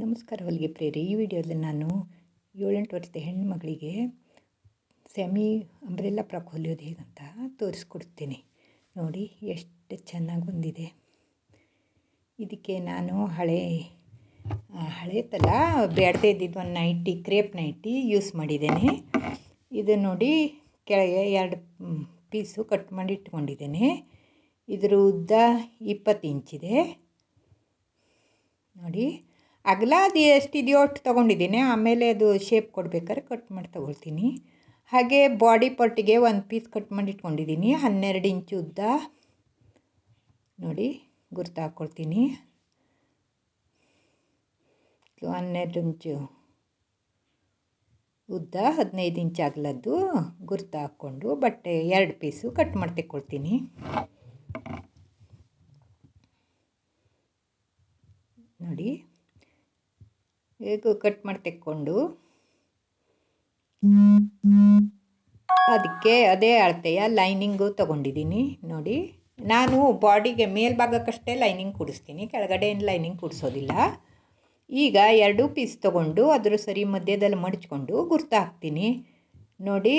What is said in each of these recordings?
ನಮಸ್ಕಾರ ಹೊಲಿಗೆ ಪ್ರೇರಿ ಈ ವಿಡಿಯೋದಲ್ಲಿ ನಾನು ಏಳೆಂಟು ವರ್ಷದ ಹೆಣ್ಮಗಳಿಗೆ ಸೆಮಿ ಅಂಬ್ರೆಲ್ಲ ಫ್ರಾಕ್ ಹೊಲಿಯೋದು ಹೇಗಂತ ತೋರಿಸ್ಕೊಡ್ತೀನಿ. ನೋಡಿ, ಎಷ್ಟು ಚೆನ್ನಾಗಿ ಬಂದಿದೆ. ಇದಕ್ಕೆ ನಾನು ಹಳೆ ಹಳೆ ತಲ, ಬೇಡದೇ ಇದ್ದಿದ್ದು ಒಂದು ನೈಟಿ, ಕ್ರೇಪ್ ನೈಟಿ ಯೂಸ್ ಮಾಡಿದ್ದೇನೆ. ಇದು ನೋಡಿ ಕೆಳಗೆ ಎರಡು ಪೀಸು ಕಟ್ ಮಾಡಿ ಇಟ್ಕೊಂಡಿದ್ದೇನೆ. ಇದರ ಉದ್ದ ಇಪ್ಪತ್ತು ಇಂಚಿದೆ. ನೋಡಿ ಅಗಲ ಅದು ಎಷ್ಟಿದೆಯೋ ಅಷ್ಟು ತೊಗೊಂಡಿದ್ದೀನಿ, ಆಮೇಲೆ ಅದು ಶೇಪ್ ಕೊಡ್ಬೇಕಾದ್ರೆ ಕಟ್ ಮಾಡಿ ತೊಗೊಳ್ತೀನಿ. ಹಾಗೆ ಬಾಡಿ ಪಾರ್ಟಿಗೆ ಒಂದು ಪೀಸ್ ಕಟ್ ಮಾಡಿ ಇಟ್ಕೊಂಡಿದ್ದೀನಿ, ಹನ್ನೆರಡು ಇಂಚು ಉದ್ದ. ನೋಡಿ, ಗುರ್ತು ಹಾಕ್ಕೊಳ್ತೀನಿ ಹನ್ನೆರಡು ಇಂಚು ಉದ್ದ, ಹದಿನೈದು ಇಂಚ್ ಅಗಲದ್ದು, ಗುರ್ತು ಹಾಕ್ಕೊಂಡು ಬಟ್ಟೆ ಎರಡು ಪೀಸು ಕಟ್ ಮಾಡಿ ತೆಕ್ಕೊಳ್ತೀನಿ. ನೋಡಿ ಈಗ ಕಟ್ ಮಾಡಿ ತೆಕ್ಕೊಂಡು. ಅದಕ್ಕೆ ಅದೇ ಅಳತೆಯ ಲೈನಿಂಗು ತಗೊಂಡಿದ್ದೀನಿ. ನೋಡಿ, ನಾನು ಬಾಡಿಗೆ ಮೇಲ್ಭಾಗಕ್ಕಷ್ಟೇ ಲೈನಿಂಗ್ ಕೂಡಿಸ್ತೀನಿ ಕೆಳಗಡೆ ಏನು ಲೈನಿಂಗ್ ಕೂಡಿಸೋದಿಲ್ಲ. ಈಗ ಎರಡು ಪೀಸ್ ತೊಗೊಂಡು ಅದ್ರ ಸರಿ ಮಧ್ಯದಲ್ಲಿ ಮಡಚ್ಕೊಂಡು ಗುರ್ತು ಹಾಕ್ತೀನಿ. ನೋಡಿ,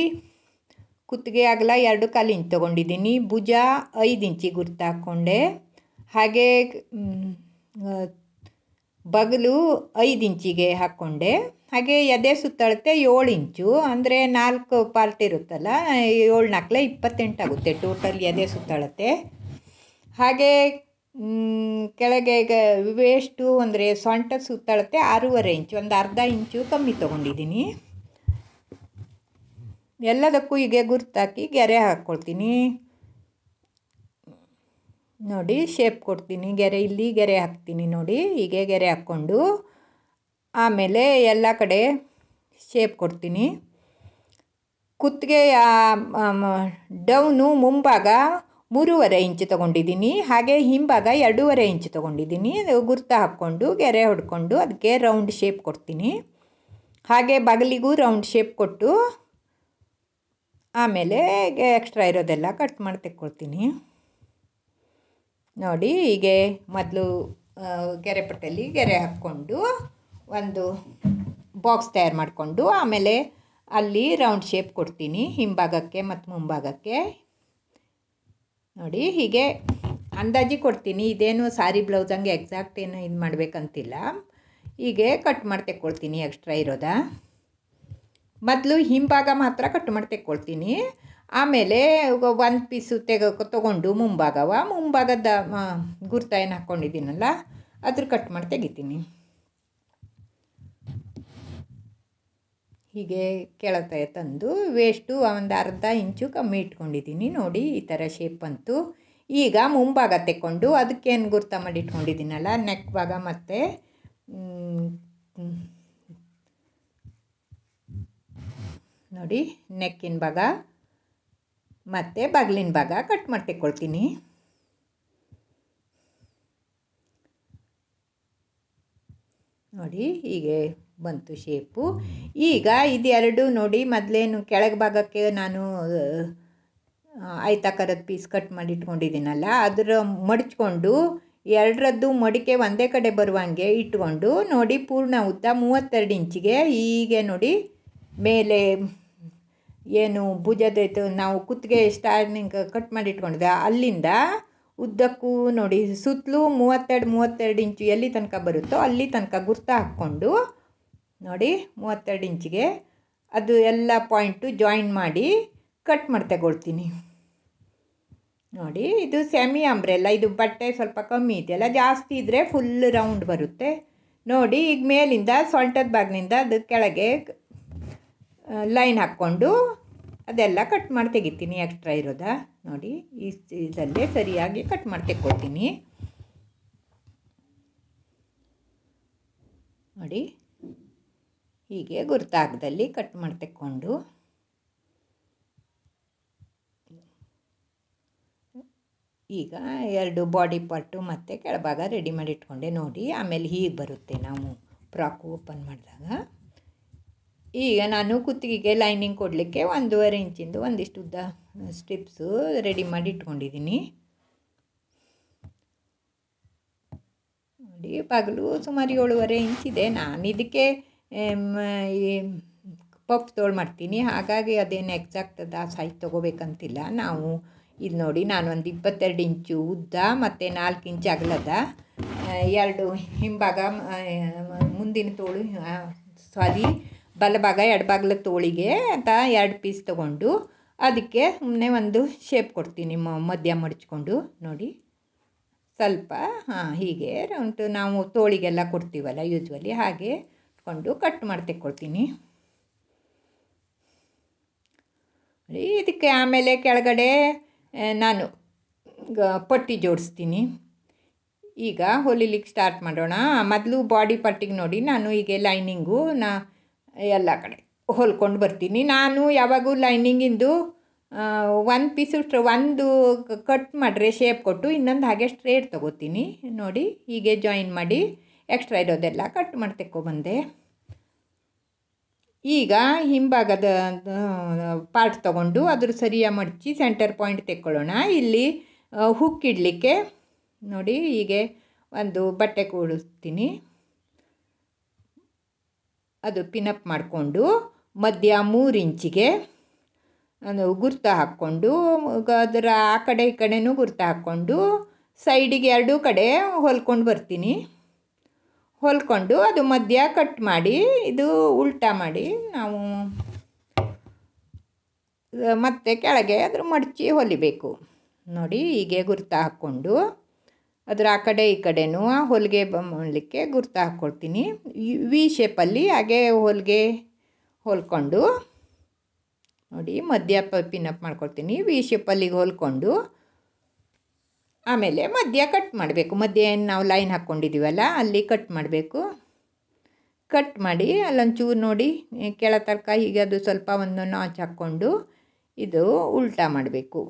ಕುತ್ತಿಗೆ ಆಗಲ ಎರಡು ಕಾಲು ಇಂಚ್ ತೊಗೊಂಡಿದ್ದೀನಿ, ಭುಜ ಐದು ಇಂಚಿಗೆ ಗುರ್ತು ಹಾಕ್ಕೊಂಡೆ. ಹಾಗೆ ಬಗಲು ಐದು ಇಂಚಿಗೆ ಹಾಕ್ಕೊಂಡೆ ಹಾಗೆ ಎದೆ ಸುತ್ತಳತೆ ಏಳು ಇಂಚು ಅಂದರೆ ನಾಲ್ಕು ಪಾರ್ಟ್ ಇರುತ್ತಲ್ಲ ಏಳು ನಾಲ್ಕಲೆ ಇಪ್ಪತ್ತೆಂಟಾಗುತ್ತೆ ಟೋಟಲ್ ಎದೆ ಸುತ್ತಳತೆ. ಹಾಗೆ ಕೆಳಗೆ ವೇಸ್ಟು ಅಂದರೆ ಸೊಂಟ ಸುತ್ತಳತೆ ಆರೂವರೆ ಇಂಚು, ಒಂದು ಅರ್ಧ ಇಂಚು ಕಮ್ಮಿ ತೊಗೊಂಡಿದ್ದೀನಿ. ಎಲ್ಲದಕ್ಕೂ ಹೀಗೆ ಗುರ್ತಾಕಿ ಗೆರೆ ಹಾಕ್ಕೊಳ್ತೀನಿ ನೋಡಿ ಶೇಪ್ ಕೊಡ್ತೀನಿ. ಗೆರೆ ಇಲ್ಲಿ ಗೆರೆ ಹಾಕ್ತೀನಿ ನೋಡಿ. ಹೀಗೆ ಗೆರೆ ಹಾಕ್ಕೊಂಡು ಆಮೇಲೆ ಎಲ್ಲ ಕಡೆ ಶೇಪ್ ಕೊಡ್ತೀನಿ. ಕುತ್ತಿಗೆ ಡೌನು ಮುಂಭಾಗ ಮೂರುವರೆ ಇಂಚು ತೊಗೊಂಡಿದ್ದೀನಿ. ಹಾಗೆ ಹಿಂಭಾಗ ಎರಡೂವರೆ ಇಂಚು ತೊಗೊಂಡಿದ್ದೀನಿ. ಗುರ್ತ ಹಾಕ್ಕೊಂಡು, ಗೆರೆ ಹೊಡ್ಕೊಂಡು ಅದಕ್ಕೆ ರೌಂಡ್ ಶೇಪ್ ಕೊಡ್ತೀನಿ. ಹಾಗೆ ಬಗಲಿಗೂ ರೌಂಡ್ ಶೇಪ್ ಕೊಟ್ಟು ಆಮೇಲೆ ಎಕ್ಸ್ಟ್ರಾ ಇರೋದೆಲ್ಲ ಕಟ್ ಮಾಡಿ ತೆಕ್ಕೊಳ್ತೀನಿ. ನೋಡಿ ಹೀಗೆ ಮೊದಲು ಗೆರೆ ಪಟ್ಟಲ್ಲಿ ಗೆರೆ ಹಾಕ್ಕೊಂಡು ಒಂದು ಬಾಕ್ಸ್ ತಯಾರು ಮಾಡಿಕೊಂಡು ಆಮೇಲೆ ಅಲ್ಲಿ ರೌಂಡ್ ಶೇಪ್ ಕೊಡ್ತೀನಿ, ಹಿಂಭಾಗಕ್ಕೆ ಮತ್ತು ಮುಂಭಾಗಕ್ಕೆ. ನೋಡಿ ಹೀಗೆ ಅಂದಾಜಿ ಕೊಡ್ತೀನಿ, ಇದೇನು ಸಾರಿ ಬ್ಲೌಸ್ ಹಂಗೆ ಎಕ್ಸಾಕ್ಟ್ ಏನು ಇದು ಮಾಡಬೇಕಂತಿಲ್ಲ. ಹೀಗೆ ಕಟ್ ಮಾಡಿ ತೆಕ್ಕೊಳ್ತೀನಿ ಎಕ್ಸ್ಟ್ರಾ ಇರೋದ. ಮೊದಲು ಹಿಂಭಾಗ ಮಾತ್ರ ಕಟ್ ಮಾಡಿ ತೆಕ್ಕೊಳ್ತೀನಿ. ಆಮೇಲೆ ಒಂದು ಪೀಸು ತೆಗ ತೊಗೊಂಡು ಮುಂಭಾಗವ, ಮುಂಭಾಗದ ಗುರ್ತ ಏನು ಹಾಕ್ಕೊಂಡಿದ್ದೀನಲ್ಲ ಅದ್ರ ಕಟ್ ಮಾಡಿ ತೆಗಿತೀನಿ. ಹೀಗೆ ಕೆಳತೆ ತಂದು ವೇಸ್ಟು ಒಂದು ಅರ್ಧ ಇಂಚು ಕಮ್ಮಿ ಇಟ್ಕೊಂಡಿದ್ದೀನಿ. ನೋಡಿ, ಈ ಥರ ಶೇಪ್ ಅಂತು ಈಗ ಮುಂಭಾಗ ತೆಕ್ಕೊಂಡು ಅದಕ್ಕೇನು ಗುರ್ತ ಮಾಡಿ ಇಟ್ಕೊಂಡಿದ್ದೀನಲ್ಲ ನೆಕ್ ಭಾಗ ಮತ್ತು ನೋಡಿ ನೆಕ್ಕಿನ ಭಾಗ. ಮತ್ತು ಬಾಗಿಲಿನ ಭಾಗ ಕಟ್ ಮಾಡಿ ತೆಕ್ಕೊಳ್ತೀನಿ ನೋಡಿ, ಹೀಗೆ ಬಂತು ಶೇಪು. ಈಗ ಇದೆರಡು ನೋಡಿ, ಮೊದಲೇನು ಕೆಳಗೆ ಭಾಗಕ್ಕೆ ನಾನು ಆಯ್ತಾಕಾರದ ಪೀಸ್ ಕಟ್ ಮಾಡಿ ಇಟ್ಕೊಂಡಿದ್ದೀನಲ್ಲ ಅದರ ಮಡಚ್ಕೊಂಡು ಎರಡರದ್ದು ಮಡಿಕೆ ಒಂದೇ ಕಡೆ ಬರುವಂಗೆ ಇಟ್ಕೊಂಡು ನೋಡಿ ಪೂರ್ಣ ಉದ್ದ ಮೂವತ್ತೆರಡು ಇಂಚಿಗೆ, ಹೀಗೆ ನೋಡಿ ಮೇಲೆ ಏನು ಭುಜದೈತು ನಾವು ಕುತ್ತಿಗೆ ಸ್ಟಾರ್ನಿಂಗ್ ಕಟ್ ಮಾಡಿ ಇಟ್ಕೊಂಡಿದ್ದೆ ಅಲ್ಲಿಂದ ಉದ್ದಕ್ಕೂ ನೋಡಿ, ಸುತ್ತಲೂ ಮೂವತ್ತೆರಡು ಮೂವತ್ತೆರಡು ಇಂಚು ಎಲ್ಲಿ ತನಕ ಬರುತ್ತೋ ಅಲ್ಲಿ ತನಕ ಗುರ್ತ ಹಾಕ್ಕೊಂಡು ನೋಡಿ, ಮೂವತ್ತೆರಡು ಇಂಚಿಗೆ ಅದು ಎಲ್ಲ ಪಾಯಿಂಟು ಜಾಯಿನ್ ಮಾಡಿ ಕಟ್ ಮಾಡಿ ತಗೊಳ್ತೀನಿ. ನೋಡಿ, ಇದು ಸೆಮಿ ಅಂಬ್ರೆಲ್ಲ ಇದು ಬಟ್ಟೆ ಸ್ವಲ್ಪ ಕಮ್ಮಿ ಇದೆಯಲ್ಲ, ಜಾಸ್ತಿ ಇದ್ದರೆ ಫುಲ್ ರೌಂಡ್ ಬರುತ್ತೆ. ನೋಡಿ, ಈಗ ಮೇಲಿಂದ, ಸೊಂಟದ ಬಾಗಿನಿಂದ ಅದು ಕೆಳಗೆ ಲೈನ್ ಹಾಕ್ಕೊಂಡು ಅದೆಲ್ಲ ಕಟ್ ಮಾಡಿ ತೆಗಿತೀನಿ ಎಕ್ಸ್ಟ್ರಾ ಇರೋದಾ. ನೋಡಿ, ಈ ಇದಲ್ಲೇ ಸರಿಯಾಗಿ ಕಟ್ ಮಾಡಿ ತೆಕ್ಕೊಳ್ತೀನಿ. ನೋಡಿ, ಹೀಗೆ ಗುರ್ತಾಗದಲ್ಲಿ ಕಟ್ ಮಾಡಿ ತೆಕ್ಕೊಂಡು. ಈಗ ಎರಡು ಬಾಡಿ ಪಾರ್ಟು ಮತ್ತು ಕೆಳಭಾಗ ರೆಡಿ ಮಾಡಿ ಇಟ್ಕೊಂಡೆ. ನೋಡಿ, ಆಮೇಲೆ ಹೀಗೆ ಬರುತ್ತೆ ನಾವು ಫ್ರಾಕು ಓಪನ್ ಮಾಡಿದಾಗ. ಈಗ ನಾನು ಕುತ್ತಿಗೆಗೆ ಲೈನಿಂಗ್ ಕೊಡಲಿಕ್ಕೆ ಒಂದೂವರೆ ಇಂಚಿಂದು ಒಂದಿಷ್ಟು ಉದ್ದ ಸ್ಟಿಪ್ಸು ರೆಡಿ ಮಾಡಿ ಇಟ್ಕೊಂಡಿದ್ದೀನಿ. ನೋಡಿ, ಪಗಲು ಸುಮಾರು ಏಳುವರೆ ಇಂಚಿದೆ. ನಾನು ಇದಕ್ಕೆ ಈ ಪಫ್ ತೋಳು ಮಾಡ್ತೀನಿ. ಹಾಗಾಗಿ ಅದೇನು ಎಕ್ಸಾಕ್ಟ್ ಅದ ಸೈಜ್ ತೊಗೋಬೇಕಂತಿಲ್ಲ. ನಾವು ಇದು ನೋಡಿ, ನಾನು ಒಂದು ಇಪ್ಪತ್ತೆರಡು ಇಂಚು ಉದ್ದ ಮತ್ತು ನಾಲ್ಕು ಇಂಚು ಅಗಲದ ಎರಡು ಹಿಂಭಾಗ ಮುಂದಿನ ತೋಳು ಸಾರಿ ಬಲಭಾಗ ಎಡಭಾಗಲ ತೋಳಿಗೆ ಅಂತ ಎರಡು ಪೀಸ್ ತೊಗೊಂಡು ಅದಕ್ಕೆ ಸುಮ್ಮನೆ ಒಂದು ಶೇಪ್ ಕೊಡ್ತೀನಿ ಮಧ್ಯ ಮಡಚ್ಕೊಂಡು. ನೋಡಿ. ಸ್ವಲ್ಪ, ಹಾಂ, ಹೀಗೆ ರೌಂಡ್ ನಾವು ತೋಳಿಗೆಲ್ಲ ಕೊಡ್ತೀವಲ್ಲ ಯೂಸ್ವಲಿ ಹಾಗೆ ಇಟ್ಕೊಂಡು ಕಟ್ ಮಾಡಿ ತೆಕ್ಕೊಳ್ತೀನಿ. ಇದಕ್ಕೆ ಆಮೇಲೆ ಕೆಳಗಡೆ ನಾನು ಪಟ್ಟಿ ಜೋಡಿಸ್ತೀನಿ. ಈಗ ಹೊಲಿಲಿಕ್ಕೆ ಸ್ಟಾರ್ಟ್ ಮಾಡೋಣ. ಮೊದಲು ಬಾಡಿ ಪಟ್ಟಿಗೆ ನೋಡಿ, ನಾನು ಈಗ ಲೈನಿಂಗು ನಾ ಎಲ್ಲ ಕಡೆ ಹೊಲ್ಕೊಂಡು ಬರ್ತೀನಿ. ನಾನು ಯಾವಾಗೂ ಲೈನಿಂಗಿಂದು ಒಂದು ಪೀಸು ಒಂದು ಕಟ್ ಮಾಡಿದ್ರೆ ಶೇಪ್ ಕೊಟ್ಟು ಇನ್ನೊಂದು ಹಾಗೆ ಸ್ಟ್ರೇಟ್ ತೊಗೋತೀನಿ. ನೋಡಿ, ಹೀಗೆ ಜಾಯಿನ್ ಮಾಡಿ ಎಕ್ಸ್ಟ್ರಾ ಇರೋದೆಲ್ಲ ಕಟ್ ಮಾಡಿ ತೆಕ್ಕೊಬಂದೆ. ಈಗ ಹಿಂಭಾಗದ ಪಾರ್ಟ್ ತಗೊಂಡು ಅದ್ರ ಸರಿಯಾಗಿ ಮಡಚಿ ಸೆಂಟರ್ ಪಾಯಿಂಟ್ ತೆಕ್ಕೊಳ್ಳೋಣ. ಇಲ್ಲಿ ಹುಕ್ ಇಡಲಿಕ್ಕೆ, ನೋಡಿ, ಹೀಗೆ ಒಂದು ಬಟ್ಟೆ ಕೂಡಿಸ್ತೀನಿ. ಅದು ಪಿನಪ್ ಮಾಡಿಕೊಂಡು ಮಧ್ಯ ಮೂರು ಇಂಚಿಗೆ ಗುರ್ತ ಹಾಕ್ಕೊಂಡು ಅದರ ಆ ಕಡೆ ಈ ಕಡೆನೂ ಗುರ್ತ ಹಾಕ್ಕೊಂಡು ಸೈಡಿಗೆ ಎರಡೂ ಕಡೆ ಹೊಲ್ಕೊಂಡು ಬರ್ತೀನಿ. ಹೊಲ್ಕೊಂಡು ಅದು ಮಧ್ಯ ಕಟ್ ಮಾಡಿ, ಇದು ಉಲ್ಟಾ ಮಾಡಿ ನಾವು ಮತ್ತೆ ಕೆಳಗೆ ಅದ್ರ ಮಡಚಿ ಹೊಲಿಬೇಕು. ನೋಡಿ ಹೀಗೆ ಗುರ್ತು ಹಾಕ್ಕೊಂಡು ಅದರ ಆ ಕಡೆ ಈ ಕಡೆನೂ ಆ ಹೊಲಿಗೆ ಮಾಡಲಿಕ್ಕೆ ಗುರ್ತು ಹಾಕ್ಕೊಳ್ತೀನಿ ವಿ ಶೇಪಲ್ಲಿ ಹಾಗೆ ಹೊಲಿಗೆ ಹೊಲ್ಕೊಂಡು ನೋಡಿ ಮಧ್ಯ ಪಿನಪ್ ಮಾಡ್ಕೊಳ್ತೀನಿ. ವಿ ಶೇಪಲ್ಲಿಗೆ ಹೊಲ್ಕೊಂಡು ಆಮೇಲೆ ಮಧ್ಯ ಕಟ್ ಮಾಡಬೇಕು. ಮಧ್ಯ ಏನು ನಾವು ಲೈನ್ ಹಾಕ್ಕೊಂಡಿದ್ದೀವಲ್ಲ ಅಲ್ಲಿ ಕಟ್ ಮಾಡಬೇಕು. ಕಟ್ ಮಾಡಿ ಅಲ್ಲೊಂಚೂರು ನೋಡಿ ಕೆಳ ತನಕ ಹೀಗೆ ಅದು ಸ್ವಲ್ಪ ಒಂದು ನಾಚ್ ಹಾಕ್ಕೊಂಡು ಇದು ಉಲ್ಟಾ ಮಾಡಬೇಕು.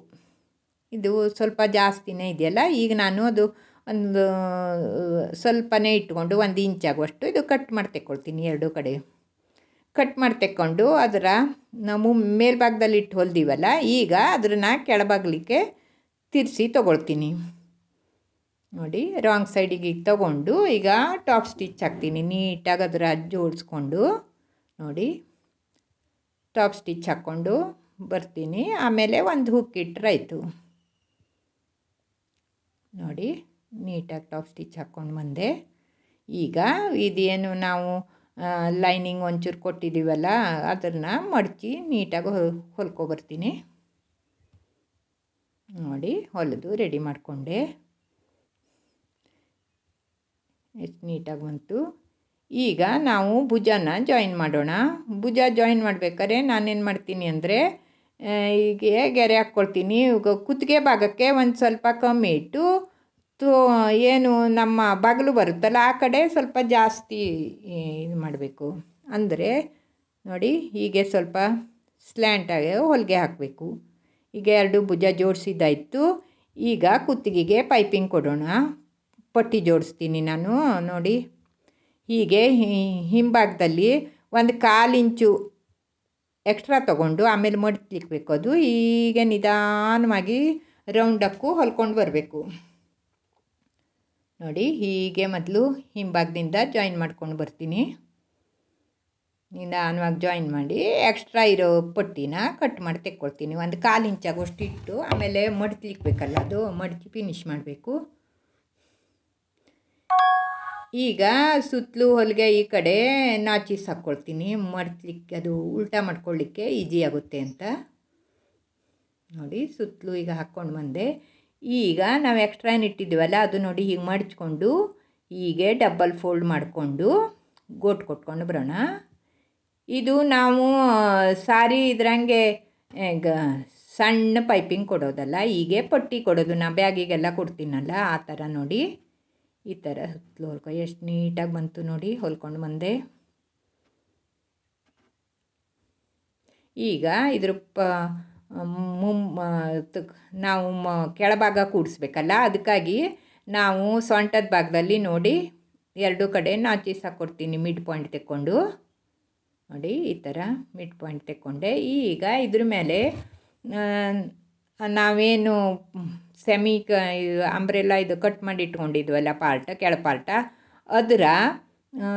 ಇದು ಸ್ವಲ್ಪ ಜಾಸ್ತಿನೇ ಇದೆಯಲ್ಲ ಈಗ ನಾನು ಅದು ಒಂದು ಸ್ವಲ್ಪನೇ ಇಟ್ಕೊಂಡು ಒಂದು ಇಂಚ್ ಆಗುವಷ್ಟು ಇದು ಕಟ್ ಮಾಡಿ ತೆಕ್ಕೊಳ್ತೀನಿ ಎರಡೂ ಕಡೆ. ಕಟ್ ಮಾಡಿ ತೆಕ್ಕೊಂಡು ಅದರ, ನಾವು ಮೇಲ್ಭಾಗದಲ್ಲಿ ಇಟ್ಟು ಹೊಲ್ದೀವಲ್ಲ, ಈಗ ಅದನ್ನ ಕೆಳಭಾಗಲಿಕ್ಕೆ ತಿರ್ಸಿ ತೊಗೊಳ್ತೀನಿ. ನೋಡಿ ರಾಂಗ್ ಸೈಡಿಗೆ ತೊಗೊಂಡು ಈಗ ಟಾಪ್ ಸ್ಟಿಚ್ ಹಾಕ್ತೀನಿ. ನೀಟಾಗಿ ಅದರ ಜೋಡಿಸ್ಕೊಂಡು, ನೋಡಿ ಟಾಪ್ ಸ್ಟಿಚ್ ಹಾಕ್ಕೊಂಡು ಬರ್ತೀನಿ. ಆಮೇಲೆ ಒಂದು ಹುಕ್ ರೈತು ನೋಡಿ. ನೀಟಾಗಿ ಟಾಪ್ ಸ್ಟಿಚ್ ಹಾಕ್ಕೊಂಡು ಬಂದೆ. ಈಗ ಇದೇನು ನಾವು ಲೈನಿಂಗ್ ಒಂಚೂರು ಕೊಟ್ಟಿದ್ದೀವಲ್ಲ ಅದನ್ನು ಮಡಚಿ ನೀಟಾಗಿ ಹೊಲ್ಕೊಬರ್ತೀನಿ ನೋಡಿ, ಹೊಲಿದು ರೆಡಿ ಮಾಡಿಕೊಂಡೆ. ಎಷ್ಟು ನೀಟಾಗಿ ಬಂತು. ಈಗ ನಾವು ಭುಜನ ಜಾಯಿನ್ ಮಾಡೋಣ. ಭುಜ ಜಾಯಿನ್ ಮಾಡಬೇಕಾದ್ರೆ ನಾನೇನು ಮಾಡ್ತೀನಿ ಅಂದರೆ ಹೀಗೆ ಗೆರೆ ಹಾಕ್ಕೊಳ್ತೀನಿ. ಕುತ್ತಿಗೆ ಭಾಗಕ್ಕೆ ಒಂದು ಸ್ವಲ್ಪ ಕಮ್ಮಿ ಇಟ್ಟು ತೋ ಏನು ನಮ್ಮ ಬಾಗಿಲು ಬರುತ್ತಲ್ಲ, ಆ ಕಡೆ ಸ್ವಲ್ಪ ಜಾಸ್ತಿ ಇದು ಮಾಡಬೇಕು. ಅಂದರೆ, ನೋಡಿ, ಹೀಗೆ ಸ್ವಲ್ಪ ಸ್ಲ್ಯಾಂಟಾಗಿ ಹೊಲಿಗೆ ಹಾಕಬೇಕು. ಈಗ ಎರಡು ಭುಜ ಜೋಡಿಸಿದ್ದಾಯಿತು. ಈಗ ಕುತ್ತಿಗೆಗೆ ಪೈಪಿಂಗ್ ಕೊಡೋಣ. ಪಟ್ಟಿ ಜೋಡಿಸ್ತೀನಿ ನಾನು, ನೋಡಿ. ಹೀಗೆ ಹಿಂಭಾಗದಲ್ಲಿ ಒಂದು ಕಾಲು ಇಂಚು ಎಕ್ಸ್ಟ್ರಾ ತೊಗೊಂಡು ಆಮೇಲೆ ಮಡಿಕ್ಲಿಕ್ಬೇಕು ಅದು. ಹೀಗೆ ನಿಧಾನವಾಗಿ ರೌಂಡಕ್ಕೂ ಹೊಲ್ಕೊಂಡು ಬರಬೇಕು. ನೋಡಿ, ಹೀಗೆ ಮೊದಲು ಹಿಂಭಾಗದಿಂದ ಜಾಯಿನ್ ಮಾಡ್ಕೊಂಡು ಬರ್ತೀನಿ. ನಿಧಾನವಾಗಿ ಜಾಯಿನ್ ಮಾಡಿ ಎಕ್ಸ್ಟ್ರಾ ಇರೋ ಪಟ್ಟಿನ ಕಟ್ ಮಾಡಿ ತೆಕ್ಕೊಳ್ತೀನಿ. ಒಂದು ಕಾಲು ಇಂಚಾಗುವಷ್ಟು ಇಟ್ಟು ಆಮೇಲೆ ಮಡ್ಚ್ಲಿಕ್ಬೇಕಲ್ಲ ಅದು ಮಡಚಿ ಫಿನಿಶ್ ಮಾಡಬೇಕು. ಈಗ ಸುತ್ತಲೂ ಹೊಲಿಗೆ ಈ ಕಡೆ ನಾಚಿಸ್ ಹಾಕ್ಕೊಳ್ತೀನಿ. ಮಡಿಸ್ಲಿಕ್ಕೆ ಅದು ಉಲ್ಟಾ ಮಾಡ್ಕೊಳ್ಳಿಕ್ಕೆ ಈಜಿ ಆಗುತ್ತೆ ಅಂತ. ನೋಡಿ, ಸುತ್ತಲೂ ಈಗ ಹಾಕ್ಕೊಂಡು ಬಂದೆ. ಈಗ ನಾವು ಎಕ್ಸ್ಟ್ರಾ ಏನು ಇಟ್ಟಿದ್ದೀವಲ್ಲ, ಅದು ನೋಡಿ ಹೀಗೆ ಮಡಚ್ಕೊಂಡು ಹೀಗೆ ಡಬ್ಬಲ್ ಫೋಲ್ಡ್ ಮಾಡಿಕೊಂಡು ಗೋಟ್ ಕೊಟ್ಕೊಂಡು ಬರೋಣ. ಇದು ನಾವು ಸಾರಿ ಇದ್ರಂಗೆ ಈಗ ಸಣ್ಣ ಪೈಪಿಂಗ್ ಕೊಡೋದಲ್ಲ, ಹೀಗೆ ಪಟ್ಟಿ ಕೊಡೋದು. ನಾ ಬ್ಯಾಗಿಗೆಲ್ಲ ಕೊಡ್ತೀನಲ್ಲ, ಆ ಥರ ನೋಡಿ. ಈ ಥರ ಸುತ್ತಲೂ ಹೊಲ್ಕೊ, ಎಷ್ಟು ನೀಟಾಗಿ ಬಂತು ನೋಡಿ, ಹೊಲ್ಕೊಂಡು ಬಂದೆ. ಈಗ ಇದ್ರ, ಪ ಮುಮ್ ತ- ನಾವು ಮ, ಕೆಳಭಾಗ ಕೂಡಿಸ್ಬೇಕಲ್ಲ, ಅದಕ್ಕಾಗಿ ನಾವು ಸೊಂಟದ ಭಾಗದಲ್ಲಿ ನೋಡಿ, ಎರಡು ಕಡೆ ನಾಚೀಸ್ ಹಾಕ್ಕೊಡ್ತೀನಿ ಮಿಡ್ ಪಾಯಿಂಟ್ ತೆಕ್ಕೊಂಡು. ನೋಡಿ, ಈ ಥರ ಮಿಡ್ ಪಾಯಿಂಟ್ ತೆಕ್ಕೊಂಡೆ. ಈಗ ಇದ್ರ ಮೇಲೆ ನಾವೇನು ಸೆಮಿ ಕ ಅಂಬ್ರೆಲ್ಲ ಇದು ಕಟ್ ಮಾಡಿ ಇಟ್ಕೊಂಡಿದ್ವಲ್ಲ ಪಾರ್ಟ್, ಕೆಳ ಪಾರ್ಟ, ಅದರ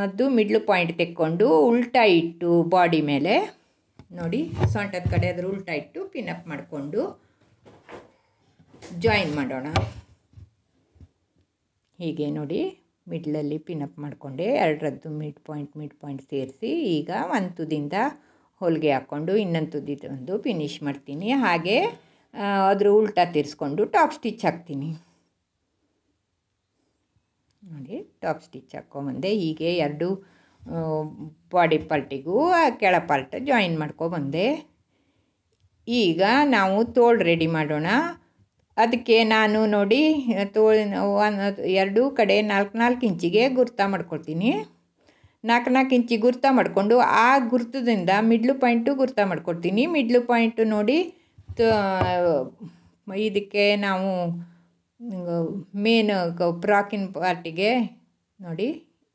ಅದು ಮಿಡ್ಲ್ ಪಾಯಿಂಟ್ ತೆಕ್ಕೊಂಡು ಉಲ್ಟಾ ಇಟ್ಟು ಬಾಡಿ ಮೇಲೆ ನೋಡಿ, ಸೊಂಟದ ಕಡೆ ಅದ್ರ ಉಲ್ಟಾ ಇಟ್ಟು ಪಿನಪ್ ಮಾಡಿಕೊಂಡು ಜಾಯಿನ್ ಮಾಡೋಣ. ಹೀಗೆ ನೋಡಿ ಮಿಡ್ಲಲ್ಲಿ ಪಿನಪ್ ಮಾಡಿಕೊಂಡೆ, ಎರಡರದ್ದು ಮಿಡ್ ಪಾಯಿಂಟ್ ಮಿಡ್ ಪಾಯಿಂಟ್ ಸೇರಿಸಿ ಈಗ ಒಂದು ತುದಿಯಿಂದ ಹೊಲಿಗೆ ಹಾಕ್ಕೊಂಡು ಇನ್ನೊಂದು ತುದಿ ಒಂದು ಫಿನಿಶ್ ಮಾಡ್ತೀನಿ. ಹಾಗೆ ಅದ್ರ ಉಲ್ಟಾ ತಿರ್ಸ್ಕೊಂಡು ಟಾಪ್ ಸ್ಟಿಚ್ ಹಾಕ್ತೀನಿ. ನೋಡಿ ಟಾಪ್ ಸ್ಟಿಚ್ ಹಾಕ್ಕೊಂಬಂದೆ, ಹೀಗೆ ಎರಡು ಬಾಡಿ ಪಾರ್ಟಿಗೂ ಆ ಕೆಳ ಪಾರ್ಟ್ ಜಾಯಿನ್ ಮಾಡ್ಕೊಬಂದೆ ಈಗ ನಾವು ತೋಳು ರೆಡಿ ಮಾಡೋಣ. ಅದಕ್ಕೆ ನಾನು ನೋಡಿ ತೋಳಿನ ಎರಡೂ ಕಡೆ ನಾಲ್ಕು ನಾಲ್ಕು ಇಂಚಿಗೆ ಗುರ್ತ ಮಾಡ್ಕೊಳ್ತೀನಿ. ನಾಲ್ಕು ನಾಲ್ಕು ಇಂಚಿ ಗುರ್ತ ಮಾಡಿಕೊಂಡು ಆ ಗುರ್ತದಿಂದ ಮಿಡ್ಲು ಪಾಯಿಂಟು ಗುರ್ತ ಮಾಡ್ಕೊಡ್ತೀನಿ ಮಿಡ್ಲು ಪಾಯಿಂಟು ನೋಡಿ ಇದಕ್ಕೆ ನಾವು ಮೇನ್ ಫ್ರಾಕಿನ ಪಾರ್ಟಿಗೆ ನೋಡಿ,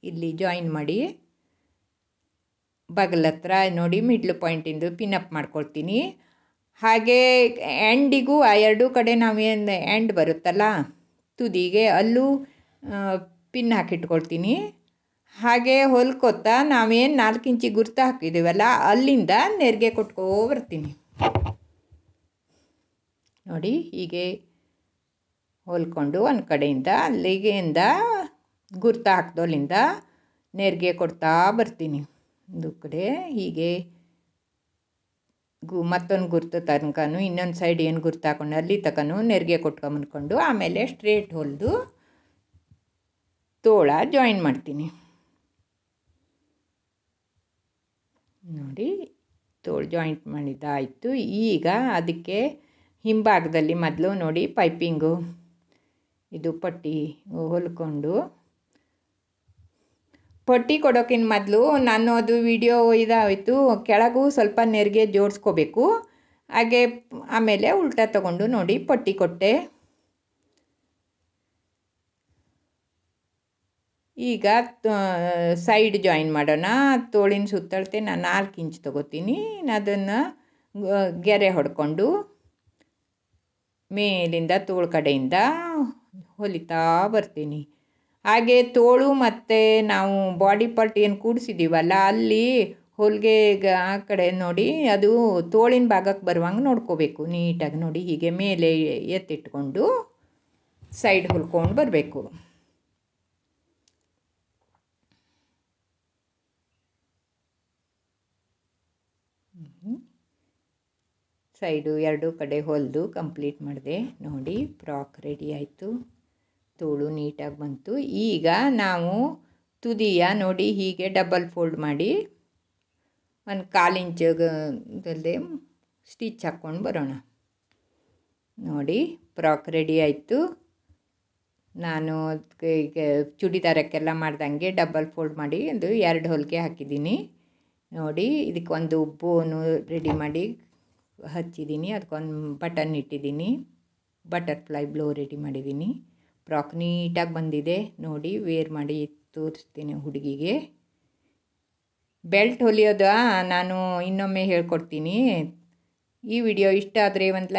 ಇಲ್ಲಿ ಜಾಯಿನ್ ಮಾಡಿ. ಬಗಲ ಹತ್ರ ನೋಡಿ ಮಿಡ್ಲ್ ಪಾಯಿಂಟಿಂದು ಪಿನಪ್ ಮಾಡ್ಕೊಳ್ತೀನಿ. ಹಾಗೆ ಎಂಡಿಗೂ ಆ ಎರಡೂ ಕಡೆ ನಾವೇನು ಎಂಡ್ ಬರುತ್ತಲ್ಲ, ತುದಿಗೆ ಅಲ್ಲೂ ಪಿನ್ ಹಾಕಿಟ್ಕೊಳ್ತೀನಿ. ಹಾಗೆ ಹೊಲ್ಕೊತ್ತಾ ನಾವೇನು ನಾಲ್ಕು ಇಂಚಿ ಗುರ್ತು ಹಾಕಿದ್ದೀವಲ್ಲ ಅಲ್ಲಿಂದ ನೆರಿಗೆ ಕೊಟ್ಕೋ ಬರ್ತೀನಿ. ನೋಡಿ ಹೀಗೆ ಹೊಲ್ಕೊಂಡು ಒಂದು ಕಡೆಯಿಂದ ಅಲ್ಲಿಗೆಯಿಂದ ಗುರ್ತು ಹಾಕ್ದೋಲಿಂದ ನೆರಿಗೆ ಕೊಡ್ತಾ ಬರ್ತೀನಿ. ಒಂದು ಕಡೆ ಹೀಗೆ ಗು ಮತ್ತೊಂದು ಗುರ್ತು ತನಕನೂ, ಇನ್ನೊಂದು ಸೈಡ್ ಏನು ಗುರ್ತು ಹಾಕೊಂಡು, ಅಲ್ಲಿ ತಕನು ನೆರಿಗೆ ಕೊಟ್ಕೊಂಬಂದ್ಕೊಂಡು ಆಮೇಲೆ ಸ್ಟ್ರೇಟ್ ಹೊಲಿದು ತೋಳ ಜಾಯಿನ್ ಮಾಡ್ತೀನಿ. ನೋಡಿ, ತೋಳು ಜಾಯಿಂಟ್ ಮಾಡಿದ್ದಾಯಿತು. ಈಗ ಅದಕ್ಕೆ ಹಿಂಭಾಗದಲ್ಲಿ ಮೊದಲು ನೋಡಿ ಪೈಪಿಂಗು ಇದು ಪಟ್ಟಿ ಹೊಲ್ಕೊಂಡು ಪಟ್ಟಿ ಕೊಡೋಕ್ಕಿಂತ ಮೊದಲು ನಾನು ಅದು ವಿಡಿಯೋ ಇದಾಯಿತು, ಕೆಳಗೂ ಸ್ವಲ್ಪ ನೆರಿಗೆ ಜೋಡಿಸ್ಕೋಬೇಕು. ಹಾಗೆ ಆಮೇಲೆ ಉಲ್ಟಾ ತಗೊಂಡು ನೋಡಿ ಪಟ್ಟಿ ಕೊಟ್ಟೆ. ಈಗ ಸೈಡ್ ಜಾಯಿನ್ ಮಾಡೋಣ. ತೋಳಿನ ಸುತ್ತಳತೆ ನಾನು ನಾಲ್ಕು ಇಂಚ್ ತೊಗೋತೀನಿ. ಅದನ್ನು ಗೆರೆ ಹೊಡ್ಕೊಂಡು ಮೇಲಿಂದ ತೋಳು ಕಡೆಯಿಂದ ಹೊಲಿತಾ ಬರ್ತೀನಿ. ಹಾಗೆ ತೋಳು ಮತ್ತು ನಾವು ಬಾಡಿ ಪಾರ್ಟ್ ಏನು ಕೂಡಿಸಿದ್ದೀವಲ್ಲ ಅಲ್ಲಿ ಹೊಲಿಗೆ ಆ ಕಡೆ ನೋಡಿ, ಅದು ತೋಳಿನ ಭಾಗಕ್ಕೆ ಬರುವಂಗೆ ನೋಡ್ಕೋಬೇಕು. ನೀಟಾಗಿ ನೋಡಿ, ಹೀಗೆ ಮೇಲೆ ಎತ್ತಿಟ್ಕೊಂಡು ಸೈಡ್ ಹೊಲ್ಕೊಂಡು ಬರಬೇಕು. ಸೈಡು ಎರಡೂ ಕಡೆ ಹೊಲಿದು ಕಂಪ್ಲೀಟ್ ಮಾಡಿದೆ. ನೋಡಿ, ಫ್ರಾಕ್ ರೆಡಿ ಆಯಿತು. ತೋಳು ನೀಟಾಗಿ ಬಂತು. ಈಗ ನಾವು ತುದಿಯ ನೋಡಿ ಹೀಗೆ ಡಬಲ್ ಫೋಲ್ಡ್ ಮಾಡಿ ಒಂದು ಕಾಲು ಇಂಚದಲ್ಲೇ ಸ್ಟಿಚ್ ಹಾಕ್ಕೊಂಡು ಬರೋಣ. ನೋಡಿ ಫ್ರಾಕ್ ರೆಡಿ ಆಯಿತು. ನಾನು ಈಗ ಚೂಡಿದಾರಕ್ಕೆಲ್ಲ ಮಾಡ್ದಂಗೆ ಡಬಲ್ ಫೋಲ್ಡ್ ಮಾಡಿ ಒಂದು ಎರಡು ಹೊಲಿಗೆ ಹಾಕಿದ್ದೀನಿ. ನೋಡಿ, ಇದಕ್ಕೆ ಒಂದು ಬೋನು ರೆಡಿ ಮಾಡಿ ಹಚ್ಚಿದ್ದೀನಿ. ಅದಕ್ಕೊಂದು ಬಟನ್ ಇಟ್ಟಿದ್ದೀನಿ. ಬಟರ್ಫ್ಲೈ ಬ್ಲೋ ರೆಡಿ ಮಾಡಿದ್ದೀನಿ. ಫ್ರಾಕ್ ನೀಟಾಗಿ ಬಂದಿದೆ. ನೋಡಿ ವೇರ್ ಮಾಡಿ ತೋರಿಸ್ತೀನಿ ಹುಡುಗಿಗೆ. ಬೆಲ್ಟ್ ಹೊಲಿಯೋದ? ನಾನು ಇನ್ನೊಮ್ಮೆ ಹೇಳ್ಕೊಡ್ತೀನಿ. ಈ ವಿಡಿಯೋ ಇಷ್ಟ ಆದರೆ ಒಂದು ಲೈಕ್